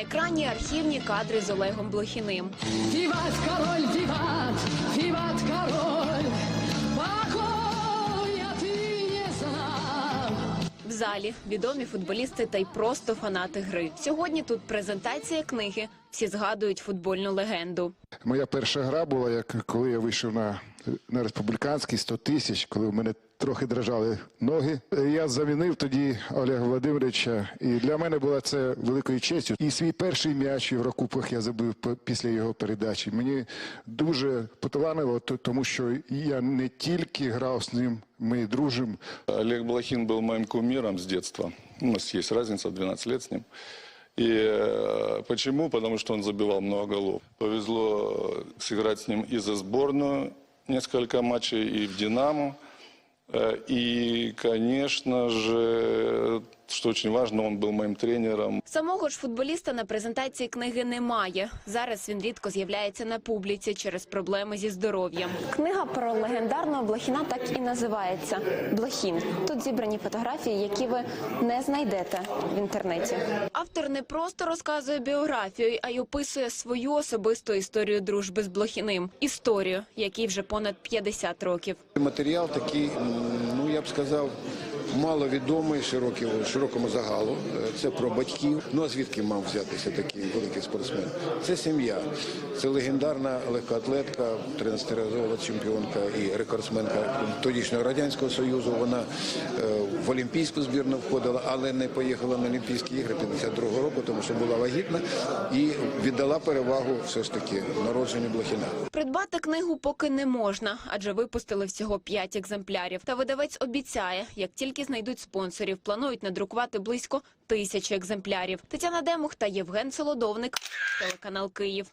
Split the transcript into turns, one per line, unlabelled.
екрані архівні кадри з Олегом Блохіним.
Виват, король, виват, виват, король, покоя ти не знав.
В залі відомі футболісти та й просто фанати гри. Сьогодні тут презентація книги. Всі згадують футбольну легенду.
Моя перша гра була, як коли я вийшов на, на республіканський 100 тисяч, коли в мене трохи дрожали ноги. Я замінив тоді Олега Володимировича, і для мене була це великою честю. І свій перший м'яч в Єврокубках я забив по- після його передачі. Мені дуже поталанило, тому що я не тільки грав з ним, ми дружимо.
Олег Блохин был моим кумиром с детства. У нас есть разница, 12 лет с ним. И э, почему? Потому что он забивал много голов. Повезло сыграть с ним и за сборную несколько матчей, и в «Динамо». Э, И, конечно же, что очень важно, он был моим тренером.
Самого ж футболіста на презентації книги немає. Зараз він рідко з'являється на публіці через проблеми зі здоров'ям. Книга про легендарного Блохіна так і називається Блохін. Тут зібрані фотографії, які ви не знайдете в інтернеті. Автор не просто розказує біографію, а й описує свою особисту історію дружби з Блохіним. Історію, якій вже понад 50 років.
Матеріал такий, ну я б сказав, маловідомий широкому, широкому загалу. Е, Це про батьків. Ну а звідки мав взятися такий великий спортсмен? Це сім'я. Це легендарна легкоатлетка, 13-разова чемпіонка і рекордсменка тодішнього радянського союзу. Вона е, в олімпійську збірну входила, але не поїхала на Олімпійські ігри 52-го року, тому що була вагітна і віддала перевагу все ж таки народженню Блохіна.
Придбати книгу поки не можна, адже випустили всього 5 екземплярів. Та видавець обіцяє, як тільки знайдуть спонсорів, планують надрукувати близько тисячі екземплярів. Тетяна Демух та Євген Солодовник, телеканал Київ.